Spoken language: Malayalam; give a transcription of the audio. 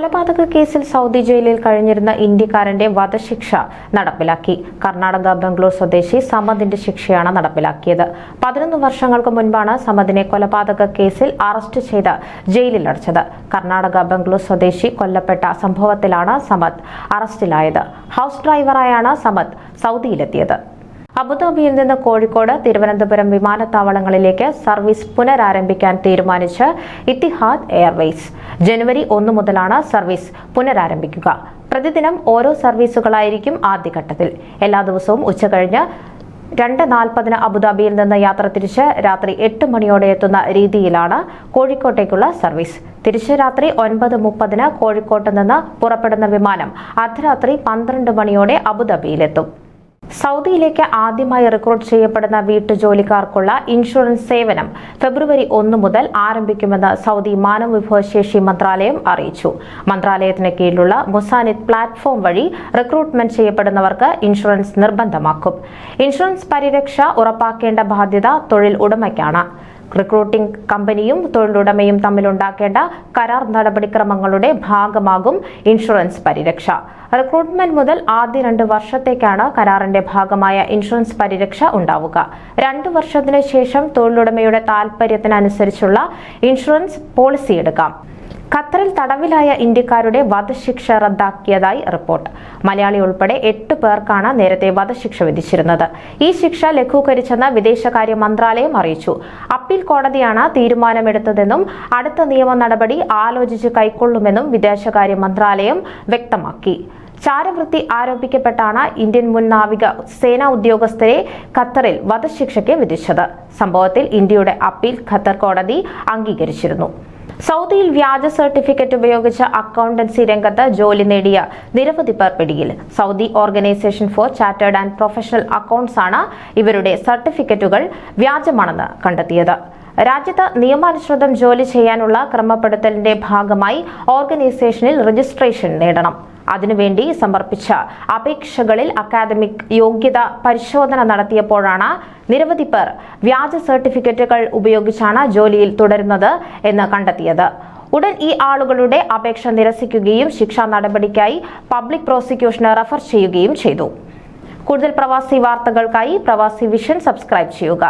കൊലപാതക കേസിൽ സൗദി ജയിലിൽ കഴിഞ്ഞിരുന്ന ഇന്ത്യക്കാരന്റെ വധശിക്ഷ നടപ്പിലാക്കി. കർണാടക ബംഗളൂർ സ്വദേശി സമദിന്റെ ശിക്ഷയാണ് നടപ്പിലാക്കിയത്. പതിനൊന്ന് വർഷങ്ങൾക്ക് മുൻപാണ് സമദിനെ കൊലപാതക കേസിൽ അറസ്റ്റ് ചെയ്ത് ജയിലിൽ അടച്ചത്. കർണാടക ബംഗളൂർ സ്വദേശി കൊല്ലപ്പെട്ട സംഭവത്തിലാണ് സമദ് അറസ്റ്റിലായത്. ഹൗസ് ഡ്രൈവറായാണ് സമദ് സൗദിയിലെത്തിയത്. അബുദാബിയിൽ നിന്ന് കോഴിക്കോട് തിരുവനന്തപുരം വിമാനത്താവളങ്ങളിലേക്ക് സർവീസ് പുനരാരംഭിക്കാൻ തീരുമാനിച്ച് ഇത്തിഹാദ് എയർവേസ് ജനുവരി ഒന്ന് മുതലാണ് സർവീസ് പുനരാരംഭിക്കുക. പ്രതിദിനം ഓരോ സർവീസുകളായിരിക്കും ആദ്യഘട്ടത്തിൽ. എല്ലാ ദിവസവും ഉച്ചകഴിഞ്ഞ് രണ്ട് നാൽപ്പതിന് അബുദാബിയിൽ നിന്ന് യാത്ര തിരിച്ച് രാത്രി എട്ട് മണിയോടെ എത്തുന്ന രീതിയിലാണ് കോഴിക്കോട്ടേക്കുള്ള സർവീസ്. തിരിച്ച് രാത്രി ഒൻപത് മുപ്പതിന് കോഴിക്കോട്ട് നിന്ന് പുറപ്പെടുന്ന വിമാനം അർദ്ധരാത്രി പന്ത്രണ്ട് മണിയോടെ അബുദാബിയിലെത്തും. സൗദിയിലേക്ക് ആദ്യമായി റിക്രൂട്ട് ചെയ്യപ്പെടുന്ന വീട്ടുജോലിക്കാർക്കുള്ള ഇൻഷുറൻസ് സേവനം ഫെബ്രുവരി ഒന്ന് മുതൽ ആരംഭിക്കുമെന്ന് സൗദി മാനവ വിഭവശേഷി മന്ത്രാലയം അറിയിച്ചു. മന്ത്രാലയത്തിന് കീഴിലുള്ള മുസാനിത് പ്ലാറ്റ്ഫോം വഴി റിക്രൂട്ട്മെന്റ് ചെയ്യപ്പെടുന്നവർക്ക് ഇൻഷുറൻസ് നിർബന്ധമാക്കും. ഇൻഷുറൻസ് പരിരക്ഷ ഉറപ്പാക്കേണ്ട ബാധ്യത തൊഴിൽ ഉടമയ്ക്കാണ്. റിക്രൂട്ടിംഗ് കമ്പനിയും തൊഴിലുടമയും തമ്മിലുണ്ടാക്കേണ്ട കരാർ നടപടിക്രമങ്ങളുടെ ഭാഗമാകും ഇൻഷുറൻസ് പരിരക്ഷ. റിക്രൂട്ട്മെന്റ് മുതൽ ആദ്യ രണ്ട് വർഷത്തേക്കാണ് കരാറിന്റെ ഭാഗമായ ഇൻഷുറൻസ് പരിരക്ഷ ഉണ്ടാവുക. രണ്ട് വർഷത്തിനു ശേഷം തൊഴിലുടമയുടെ താൽപര്യത്തിനനുസരിച്ചുള്ള ഇൻഷുറൻസ് പോളിസി എടുക്കാം. ഖത്തറിൽ തടവിലായ ഇന്ത്യക്കാരുടെ വധശിക്ഷ റദ്ദാക്കിയതായി റിപ്പോർട്ട്. മലയാളി ഉൾപ്പെടെ എട്ട് പേർക്കാണ് നേരത്തെ വധശിക്ഷ വിധിച്ചിരുന്നത്. ഈ ശിക്ഷ ലഘൂകരിച്ചെന്ന് വിദേശകാര്യ മന്ത്രാലയം അറിയിച്ചു. കോടതിയാണ് തീരുമാനമെടുത്തതെന്നും അടുത്ത നിയമ നടപടി ആലോചിച്ച് കൈക്കൊള്ളുമെന്നും വിദേശകാര്യ മന്ത്രാലയം വ്യക്തമാക്കി. ചാരവൃത്തി ആരോപിക്കപ്പെട്ടാണ് ഇന്ത്യൻ മുൻ നാവിക സേനാ ഉദ്യോഗസ്ഥരെ ഖത്തറിൽ വധശിക്ഷയ്ക്ക് വിധിച്ചത്. സംഭവത്തിൽ ഇന്ത്യയുടെ അപ്പീൽ ഖത്തർ കോടതി അംഗീകരിച്ചിരുന്നു. സൗദിയിൽ വ്യാജ സർട്ടിഫിക്കറ്റ് ഉപയോഗിച്ച് അക്കൗണ്ടൻസി രംഗത്ത് ജോലി നേടിയ നിരവധി പേർ പിടിയിൽ. Saudi organisation for chartered and professional accounts ആണ് ഇവരുടെ സർട്ടിഫിക്കറ്റുകൾ വ്യാജമാണെന്ന് കണ്ടെത്തിയത്. രാജ്യത്ത് നിയമാനുസൃതം ജോലി ചെയ്യാനുള്ള ക്രമപ്പെടുത്തലിന്റെ ഭാഗമായി ഓർഗനൈസേഷനിൽ രജിസ്ട്രേഷൻ നേടണം. അതിനുവേണ്ടി സമർപ്പിച്ച അപേക്ഷകളിൽ അക്കാദമിക് യോഗ്യത പരിശോധന നടത്തിയപ്പോഴാണ് നിരവധി പേർ വ്യാജ സർട്ടിഫിക്കറ്റുകൾ ഉപയോഗിച്ചാണ് ജോലിയിൽ തുടരുന്നത് എന്ന് കണ്ടെത്തിയത്. ഉടൻ ഈ ആളുകളുടെ അപേക്ഷ നിരസിക്കുകയും ശിക്ഷാ നടപടിക്കായി പബ്ലിക് പ്രോസിക്യൂഷന് റഫർ ചെയ്യുകയും ചെയ്തു. കൂടുതൽ പ്രവാസി വാർത്തകൾക്കായി പ്രവാസി വിഷൻ സബ്സ്ക്രൈബ് ചെയ്യുക.